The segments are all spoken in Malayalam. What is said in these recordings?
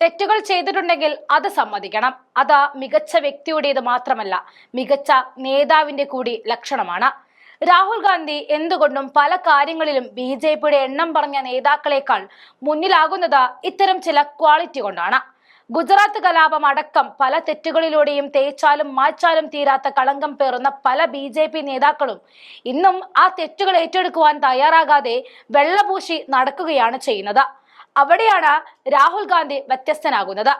തെറ്റുകൾ ചെയ്തിട്ടുണ്ടെങ്കിൽ അത് സമ്മതിക്കണം. അത് മികച്ച വ്യക്തിയുടേത് മാത്രമല്ല മികച്ച നേതാവിന്റെ കൂടി ലക്ഷണമാണ്. രാഹുൽ ഗാന്ധി എന്തുകൊണ്ടും പല കാര്യങ്ങളിലും ബി ജെ പിയുടെ എണ്ണം പറഞ്ഞ നേതാക്കളെക്കാൾ മുന്നിലാകുന്നത് ഇത്തരം ചില ക്വാളിറ്റി കൊണ്ടാണ്. ഗുജറാത്ത് കലാപം അടക്കം പല തെറ്റുകളിലൂടെയും തേച്ചാലും മായ്ച്ചാലും തീരാത്ത കളങ്കം പേറുന്ന പല ബി ജെ പി നേതാക്കളും ഇന്നും ആ തെറ്റുകൾ ഏറ്റെടുക്കുവാൻ തയ്യാറാകാതെ വെള്ളപൂശി നടക്കുകയാണ് ചെയ്യുന്നത്. അവിടെയാണ് രാഹുൽ ഗാന്ധി വ്യത്യസ്തനാകുന്നത്.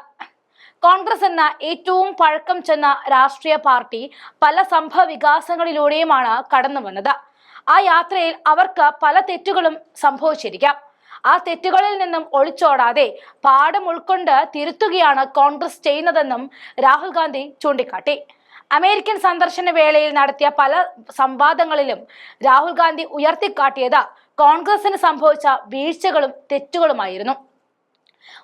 കോൺഗ്രസ് എന്ന ഏറ്റവും പഴക്കം ചെന്ന രാഷ്ട്രീയ പാർട്ടി പല സംഭവ വികാസങ്ങളിലൂടെയുമാണ് കടന്നു വന്നത്. ആ യാത്രയിൽ അവർക്ക് പല തെറ്റുകളും സംഭവിച്ചിരിക്കാം. ആ തെറ്റുകളിൽ നിന്നും ഒളിച്ചോടാതെ പാഠം ഉൾക്കൊണ്ട് തിരുത്തുകയാണ് കോൺഗ്രസ് ചെയ്യുന്നതെന്നും രാഹുൽ ഗാന്ധി ചൂണ്ടിക്കാട്ടി. അമേരിക്കൻ സന്ദർശന വേളയിൽ നടത്തിയ പല സംവാദങ്ങളിലും രാഹുൽ ഗാന്ധി ഉയർത്തിക്കാട്ടിയത് കോൺഗ്രസിന് സംഭവിച്ച വീഴ്ചകളും തെറ്റുകളുമായിരുന്നു.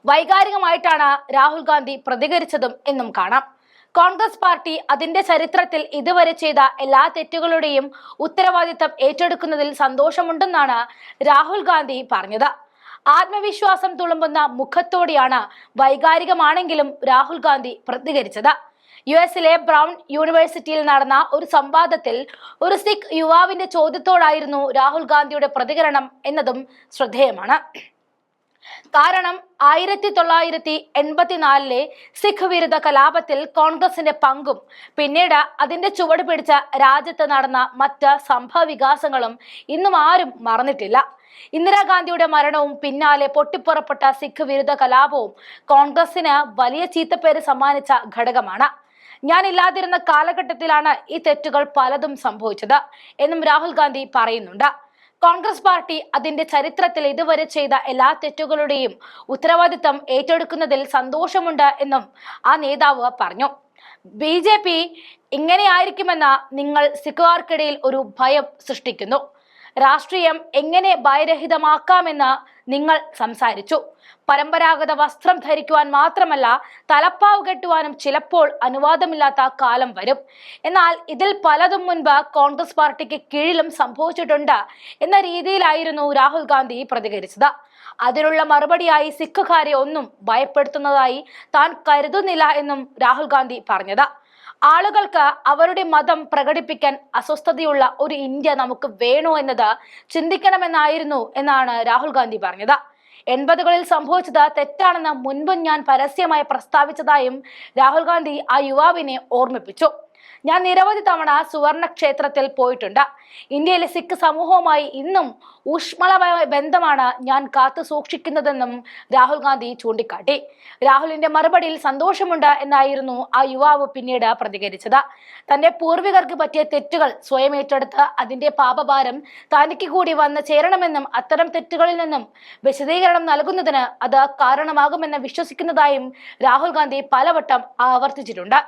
വൈകാരികമായിട്ടാണ് രാഹുൽ ഗാന്ധി പ്രതികരിച്ചതും എന്നും കാണാം. കോൺഗ്രസ് പാർട്ടി അതിന്റെ ചരിത്രത്തിൽ ഇതുവരെ ചെയ്ത എല്ലാ തെറ്റുകളുടെയും ഉത്തരവാദിത്തം ഏറ്റെടുക്കുന്നതിൽ സന്തോഷമുണ്ടെന്നാണ് രാഹുൽ ഗാന്ധി പറഞ്ഞത്. ആത്മവിശ്വാസം തുളുമ്പുന്ന മുഖത്തോടെയാണ് വൈകാരികമാണെങ്കിലും രാഹുൽ ഗാന്ധി പ്രതികരിച്ചത്. യു എസിലെ ബ്രൗൺ യൂണിവേഴ്സിറ്റിയിൽ നടന്ന ഒരു സംവാദത്തിൽ ഒരു സിഖ് യുവാവിന്റെ ചോദ്യത്തോടായിരുന്നു രാഹുൽ ഗാന്ധിയുടെ പ്രതികരണം എന്നതും ശ്രദ്ധേയമാണ്. കാരണം ആയിരത്തി തൊള്ളായിരത്തി എൺപത്തിനാലിലെ സിഖ് വിരുദ്ധ കലാപത്തിൽ കോൺഗ്രസിന്റെ പങ്കും പിന്നീട് അതിന്റെ ചുവട് പിടിച്ച രാജ്യത്ത് നടന്ന മറ്റ് സംഭവ വികാസങ്ങളും ഇന്നും ആരും മറന്നിട്ടില്ല. ഇന്ദിരാഗാന്ധിയുടെ മരണവും പിന്നാലെ പൊട്ടിപ്പുറപ്പെട്ട സിഖ് വിരുദ്ധ കലാപവും കോൺഗ്രസിന് വലിയ ചീത്തപ്പേര് സമ്മാനിച്ച ഘടകമാണ്. ഞാൻ ഇല്ലാതിരുന്ന കാലഘട്ടത്തിലാണ് ഈ തെറ്റുകൾ പലതും സംഭവിച്ചത് എന്നും രാഹുൽ ഗാന്ധി പറയുന്നുണ്ട്. കോൺഗ്രസ് പാർട്ടി അതിന്റെ ചരിത്രത്തിൽ ഇതുവരെ ചെയ്ത എല്ലാ തെറ്റുകളുടെയും ഉത്തരവാദിത്തം ഏറ്റെടുക്കുന്നതിൽ സന്തോഷമുണ്ട് എന്നും ആ നേതാവ് പറഞ്ഞു. ബി ജെ പി ഇങ്ങനെയായിരിക്കുമെന്ന നിങ്ങൾ സിഖുകാർക്കിടയിൽ ഒരു ഭയം സൃഷ്ടിക്കുന്നു. രാഷ്ട്രീയം എങ്ങനെ ഭയരഹിതമാക്കാമെന്ന് നിങ്ങൾ സംസാരിച്ചു. പരമ്പരാഗത വസ്ത്രം ധരിക്കുവാൻ മാത്രമല്ല തലപ്പാവ് കെട്ടുവാനും ചിലപ്പോൾ അനുവാദമില്ലാത്ത കാലം വരും. എന്നാൽ ഇതിൽ പലതും മുൻപ് കോൺഗ്രസ് പാർട്ടിക്ക് കീഴിലും സംഭവിച്ചിട്ടുണ്ട് എന്ന രീതിയിലായിരുന്നു രാഹുൽ ഗാന്ധി പ്രതികരിച്ചത്. അതിനുള്ള മറുപടിയായി സിഖുകാരെ ഒന്നും ഭയപ്പെടുത്തുന്നതായി താൻ കരുതുന്നില്ല എന്നും രാഹുൽ ഗാന്ധി പറഞ്ഞത്. ആളുകൾക്ക് അവരുടെ മതം പ്രകടിപ്പിക്കാൻ അസ്വസ്ഥതയുള്ള ഒരു ഇന്ത്യ നമുക്ക് വേണോ എന്നത് ചിന്തിക്കണമെന്നായിരുന്നു എന്നാണ് രാഹുൽ ഗാന്ധി പറഞ്ഞത്. എൺപതുകളിൽ സംഭവിച്ചത് തെറ്റാണെന്ന് മുൻപും ഞാൻ പരസ്യമായി പ്രസ്താവിച്ചതായും രാഹുൽ ഗാന്ധി ആ യുവാവിനെ ഓർമ്മിപ്പിച്ചു. ഞാൻ നിരവധി തവണ സുവർണ ക്ഷേത്രത്തിൽ പോയിട്ടുണ്ട്. ഇന്ത്യയിലെ സിഖ് സമൂഹവുമായി ഇന്നും ഊഷ്മളമായ ബന്ധമാണ് ഞാൻ കാത്തു സൂക്ഷിക്കുന്നതെന്നും രാഹുൽ ഗാന്ധി ചൂണ്ടിക്കാട്ടി. രാഹുലിന്റെ മറുപടിയിൽ സന്തോഷമുണ്ട് എന്നായിരുന്നു ആ യുവാവ് പിന്നീട് പ്രതികരിച്ചത്. തന്റെ പൂർവികർക്ക് പറ്റിയ തെറ്റുകൾ സ്വയം ഏറ്റെടുത്ത് അതിന്റെ പാപഭാരം തനിക്ക് കൂടി വന്ന് ചേരണമെന്നും അത്തരം തെറ്റുകളിൽ നിന്നും വിശദീകരണം നൽകുന്നതിന് അത് കാരണമാകുമെന്ന് വിശ്വസിക്കുന്നതായും രാഹുൽ ഗാന്ധി പലവട്ടം ആവർത്തിച്ചിട്ടുണ്ട്.